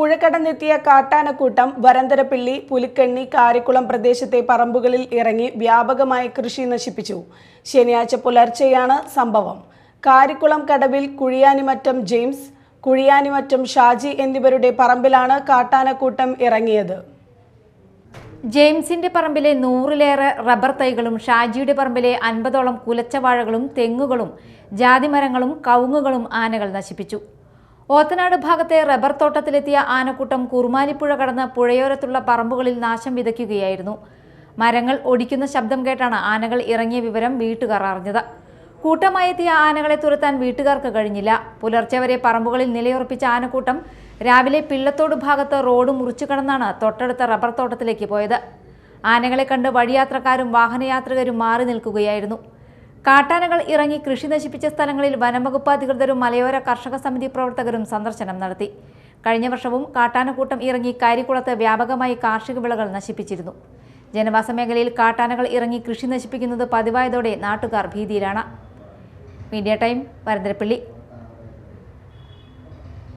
പുഴക്കടന്നെത്തിയ കാട്ടാനക്കൂട്ടം വരന്തരപ്പിള്ളി പുലിക്കണ്ണി കാരിക്കുളം പ്രദേശത്തെ പറമ്പുകളിൽ ഇറങ്ങി വ്യാപകമായി കൃഷി നശിപ്പിച്ചു. ശനിയാഴ്ച പുലർച്ചെയാണ് സംഭവം. കാരിക്കുളം കടവിൽ കുഴിയാനിമറ്റം ജെയിംസ് കുഴിയാനിമറ്റം ഷാജി എന്നിവരുടെ പറമ്പിലാണ് കാട്ടാനക്കൂട്ടം ഇറങ്ങിയത്. ജെയിംസിന്റെ പറമ്പിലെ നൂറിലേറെ റബ്ബർ തൈകളും ഷാജിയുടെ പറമ്പിലെ അൻപതോളം കുലച്ചവാഴകളും തെങ്ങുകളും ജാതിമരങ്ങളും കവുങ്ങുകളും ആനകൾ നശിപ്പിച്ചു. ഓത്തനാട് ഭാഗത്തെ റബ്ബർ തോട്ടത്തിലെത്തിയ ആനക്കൂട്ടം കുറുമാലിപ്പുഴ കടന്ന് പുഴയോരത്തുള്ള പറമ്പുകളിൽ നാശം വിതയ്ക്കുകയായിരുന്നു. മരങ്ങൾ ഒടിക്കുന്ന ശബ്ദം കേട്ടാണ് ആനകൾ ഇറങ്ങിയ വിവരം വീട്ടുകാർ അറിഞ്ഞത്. കൂട്ടമായെത്തിയ ആനകളെ തുരത്താൻ വീട്ടുകാർക്ക് കഴിഞ്ഞില്ല. പുലർച്ചെ വരെ പറമ്പുകളിൽ നിലയുറപ്പിച്ച ആനക്കൂട്ടം രാവിലെ പിള്ളത്തോട് ഭാഗത്ത് റോഡ് മുറിച്ചു കടന്നാണ് തൊട്ടടുത്ത റബ്ബർ തോട്ടത്തിലേക്ക് പോയത്. ആനകളെ കണ്ട് വഴിയാത്രക്കാരും വാഹനയാത്രികരും മാറി നിൽക്കുകയായിരുന്നു. കാട്ടാനകൾ ഇറങ്ങി കൃഷി നശിപ്പിച്ച സ്ഥലങ്ങളിൽ വനംവകുപ്പ് അധികൃതരും മലയോര കർഷക സമിതി പ്രവർത്തകരും സന്ദർശനം നടത്തി. കഴിഞ്ഞ വർഷവും കാട്ടാനക്കൂട്ടം ഇറങ്ങി കാരിക്കുളത്ത് വ്യാപകമായി കാർഷിക വിളകൾ നശിപ്പിച്ചിരുന്നു. ജനവാസ മേഖലയിൽ കാട്ടാനകൾ ഇറങ്ങി കൃഷി നശിപ്പിക്കുന്നത് പതിവായതോടെ നാട്ടുകാർ ഭീതിയിലാണ്. Media time Varantharappally.